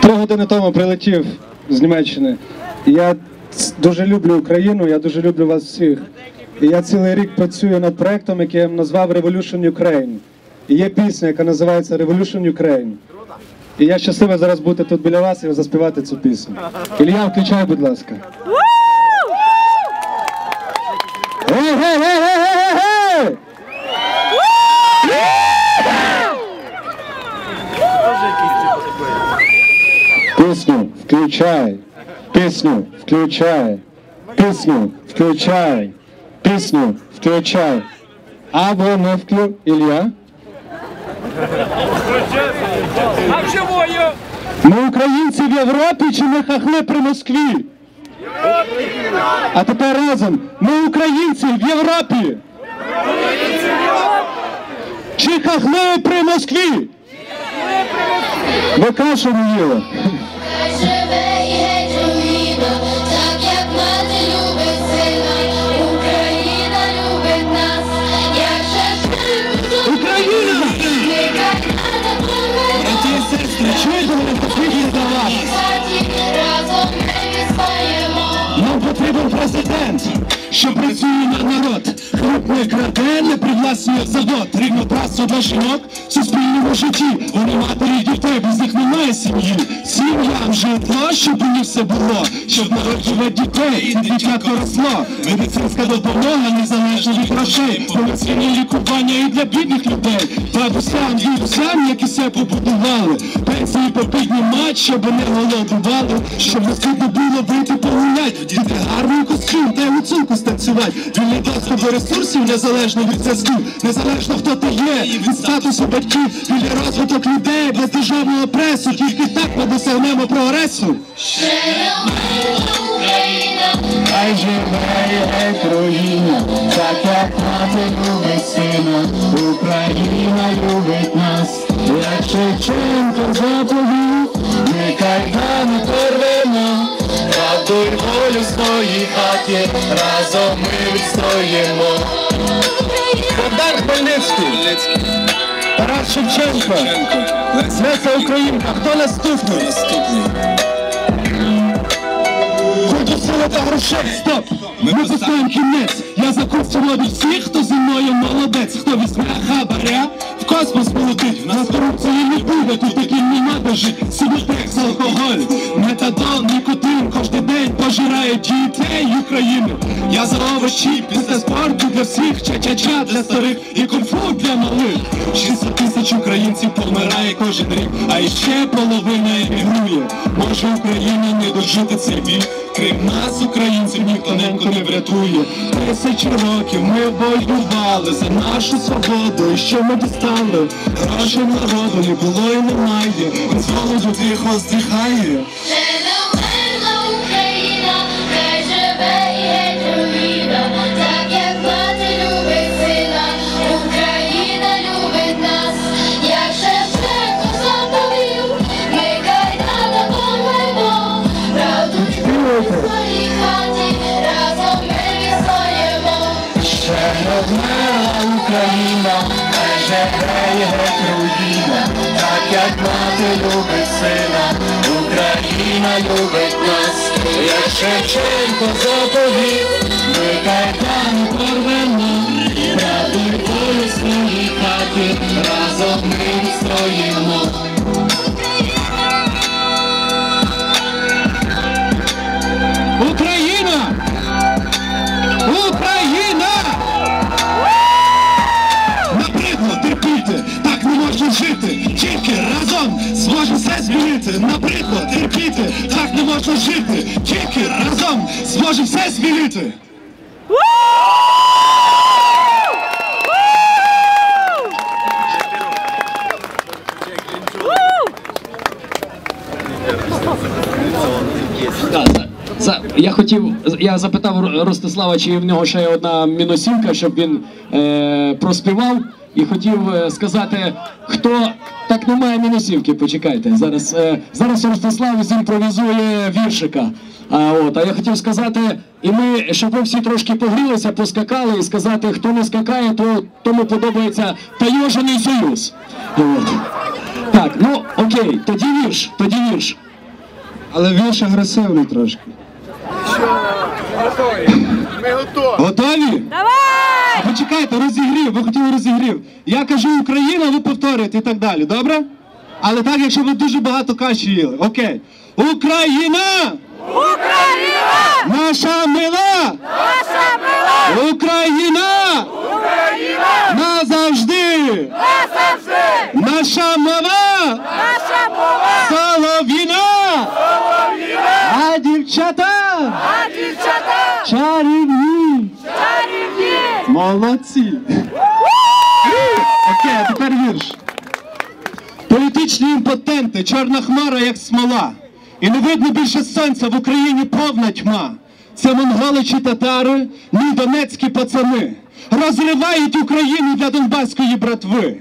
Три години тому прилетів з Німеччини. Я дуже люблю Україну, я дуже люблю вас всіх. І я цілий рік працюю над проектом, який я назвав Revolution Ukraine. І є пісня, яка називається Revolution Ukraine. І я щасливий зараз бути тут біля вас і заспівати цю пісню. Ілля, включай, будь ласка. Гей, гей, гей, Пісню включай. Пісню включай. Пісню включай. Пісню включай. Або не вклю... Ілля? А живою! Ми українці в Європі чи ми хахли при Москві? А тепер разом. Ми українці в Європі. Чи хахли при Москві? Ви кашу не їли. Нам потрібен президент, що працює на народ. Не краде, не привласнює завод. Рівноправство для жінок в суспільному житті. Вони матері дітей, без них немає сім'ї. Сім'ям житло, щоб у них все було, щоб народжувати дітей, і дитятко росло. Медицинська допомога незалежно від грошей. Повноцінні лікування і для бідних людей. Бабусям, дідусям, які все побудували. Пенсії попіднімать, щоб не голодували. Щоб не було вийти погулять. Діти гарний костюм, та й гуцулку станцювати. Вільний доступ до ресурсів незалежно від зв'язків. Незалежно хто ти є, від статусу батьків. Вільний розвиток людей без державного пресу. Тільки так ми досягнемо прогресу. Україна, Хай живе руїна, так як мати любить сина, Україна любить нас, разом ми відстоїмо. Богдан Хмельницький, Тарас Шевченко, Леся Українка, хто наступний? Хочу сили та грошей, стоп! Ми поставимо кінець. Я за курс водить всіх, хто зі мною молодець, хто візьме хабаря, в космос полетить. В нас корупції не буде, тут таким не надо жить. Сіботекс, алкоголь, метадон, нікотин, дітей України. Я за овочі, після спорту для всіх, ча-ча-ча для старих і кунг-фу для малих. 600 тисяч українців помирає кожен рік, а іще половина емігрує. Може Україна не дожити цей вік. Крім нас, українців, ніхто не врятує. Тисячі років ми воювали за нашу свободу, і що ми дістали? Грошей народу не було і немає. Він з голоду тихо здихає. І геть руїна, так як мати любить сина, Україна любить нас, як Шевченко заповів, ми кайдану порвемо, можна жити. Тільки разом зможемо все змінити. Я хотів, я запитав Ростислава, чи в нього ще одна мінусінка, щоб він е, проспівав. І хотів е, сказати, хто так немає мінусівки, почекайте. Зараз, е, зараз Ростислав зімпровізує віршика. А, от, а я хотів сказати, і ми, щоб ви всі трошки погрілися, поскакали і сказати, хто не скакає, то тому подобається Тайожений Союз. От. Так, ну окей, тоді вірш, тоді вірш. Але вірш агресивний трошки. Ми готові. Готові? Давай! А почекайте, розігрів, ви хотіли розігрів. Я кажу Україна, ви повторюєте і так далі, добре? Але так, якщо ви дуже багато каші їли. Окей. Україна! Україна! Наша мила! Наша мила! Україна! Україна! Назавжди! Назавжди! Наша мова! Наша мова! Солов'їна! Солов'їна! А дівчата! А дівчата! Чарівні! Молодці! Окей, а тепер вірш. Політичні імпотенти, чорна хмара, як смола. І не видно більше сонця в Україні повна тьма. Це монголи чи татари, ні донецькі пацани. Розривають Україну для донбаської братви.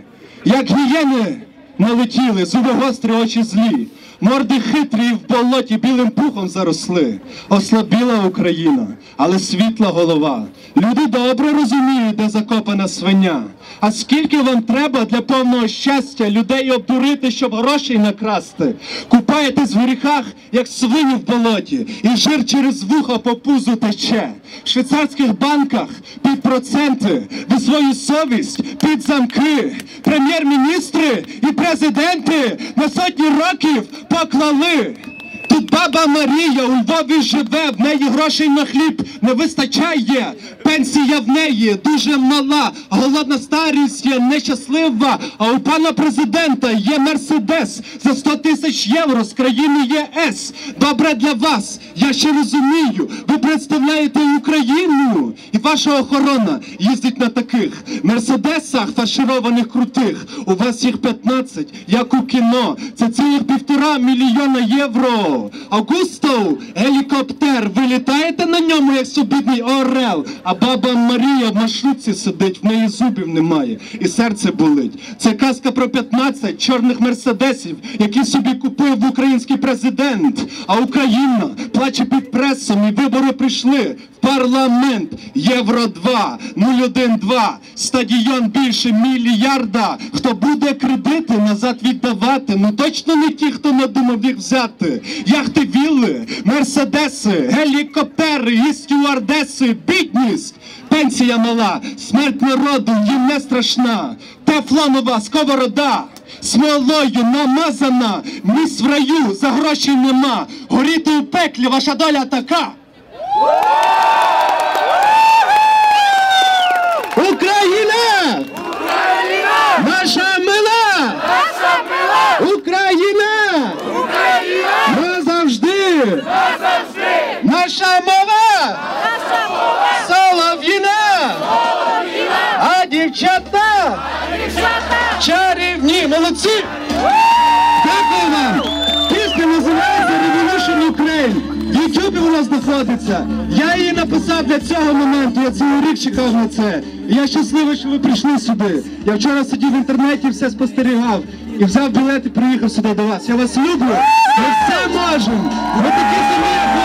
Як гієни налетіли, зуби гострі, очі злі. Морди хитрі в болоті білим пухом заросли. Ослабіла Україна, але світла голова. Люди добре розуміють, де закопана свиня. А скільки вам треба для повного щастя людей обдурити, щоб грошей накрасти? Купаєтесь в гріхах, як свині в болоті, і жир через вуха по пузу тече. В швейцарських банках під проценти, ви свою совість під замки. Прем'єр-міністри і президенти на сотні років поклали. Тут баба Марія у Львові живе, в неї грошей на хліб не вистачає. Пенсія в неї дуже мала, голодна старість є нещаслива. А у пана президента є мерседес за 100 тисяч євро з країни ЄС. Добре для вас, я ще розумію. Ви представляєте Україну, і ваша охорона їздить на таких мерседесах фаршированих крутих. У вас їх 15, як у кіно. Це цілих півтора мільйона євро. Аугустов, гелікоптер, ви літаєте на ньому, як собідний орел. Баба Марія в маршрутці сидить, в неї зубів немає, і серце болить. Це казка про 15 чорних мерседесів, які собі купив український президент. А Україна плаче під пресом, і вибори прийшли парламент. Євро 2, 012, стадіон більше мільярда. Хто буде кредити назад віддавати? Ну точно не ті, хто надумав їх взяти. Яхти вілли, мерседеси, гелікоптери і стюардеси, бідність. Пенсія мала, смерть народу їм не страшна. Тефлонова сковорода. Смолою намазана, місць в раю за гроші нема. Горіти у пеклі, ваша доля така. Україна! Україна! Наша мила! Наша мила! Україна! Україна! Назавжди! Назавжди! Наша мова! Наша мова! Солов'їна! Солов'їна! Дівчата! Чарівні! Молодці! Дякую вам! Пісня називається Revolution Ukraine. В Ютубі вона знаходиться. Я її написав для цього моменту. Я цілий рік чекав на це. І я щасливий, що ви прийшли сюди. Я вчора сидів в інтернеті, все спостерігав. І взяв білет і приїхав сюди до вас. Я вас люблю. Ми все можемо. Ви такі самі, як вони.